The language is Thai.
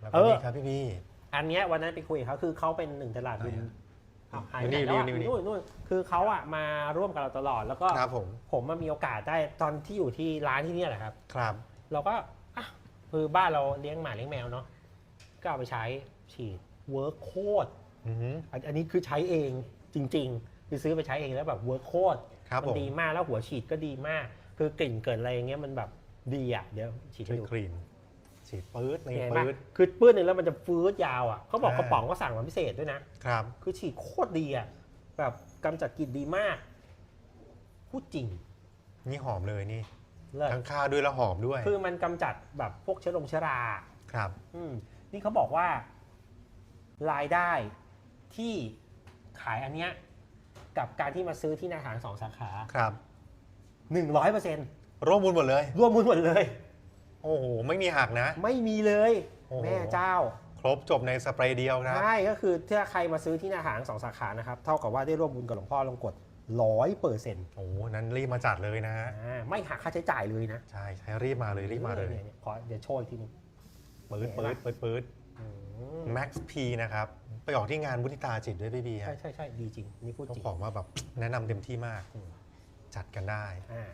แล้วเอก็อนี่ครับพี่พี่อันเนี้ยวันนั้นไปคุยกับเขาคือเขาเป็นหนึ่งตลาดบุญไหนอะอ้าวหายอยู่ไปนี่ไหนแล้วอะอยู่นี่ นู่นนู่นคือเขาอะมาร่วมกับเราตลอดแล้วก็ครับผมผมมามีโอกาสได้ตอนที่อยู่ที่ร้านที่เนี่ยแหละครับ ครับเราก็อะคือบ้านเราเลี้ยงหมาเลี้ยงแมวเนาะก็เอาไปใช้ฉีดเวิร์คโคตรอือหือ อันอันนี้คือใช้เองจริงๆ คือซื้อไปใช้เองแล้วแบบเวิร์คโคตรครับมัผม ดีมากแล้วหัวฉีดก็ดีมาก คือกลิ่นเกิดอะไรอย่างเงี้ยมันแบบดีอะเดี๋ยวฉีดช่วให้ยดู คลีน ฉีดปื๊ดในเห็นไหมปื๊ดคือปื้ดหนึ่งแล้วมันจะฟื้ดยาวอะเขาบอกอ่ากระป๋องก็สั่งมาพิเศษด้วยนะ ครับ คือฉีดโคตรดีอะแบบกำจัดกลิ่นดีมากพูดจริงนี่หอมเลยนี่เลิศทั้งค่าด้วยแล้วหอมด้วยคือมันกำจัดแบบพวกเชื้อลงเชื้อรา ครับ อืมนี่เขาบอกว่ารายได้ที่ขายอันเนี้ยกับการที่มาซื้อที่นาหารสองสาขาครับหนึ่งร้อยเปอร์เซ็นต์ร่วมบุญหมดเลย รวมมูลหมดเลย โอ้โห ไม่มีหักนะ ไม่มีเลย โอ้โห แม่เจ้า ครบจบในสเปรย์เดียวครับ ใช่ก็คือถ้าใครมาซื้อที่นาหารสองสาขานะครับ เท่ากับว่าได้ร่วมบุญกับหลวงพ่อลงกดร้อยเปอร์เซ็นต์โอ้โหนั้นรีบมาจัดเลยนะไม่หักค่าใช้จ่ายเลยนะใช่ใช่รีบมาเลยรีบมาเลยนี่ๆขอเดี๋ยวโชว์อีกทีหนึง ปื๊ดเห็นปื๊ปะดปื๊ดปื๊ดอืม Max P นะครับ ไปออกที่งานบุติตาจิตด้วยพี่บีใช่ฮะใช่ใช่ดีจริง นี่พูดต้องจริงบอกว่าแบบแนะนำเต็มที่มาก อืม จัดกันได้ อ่า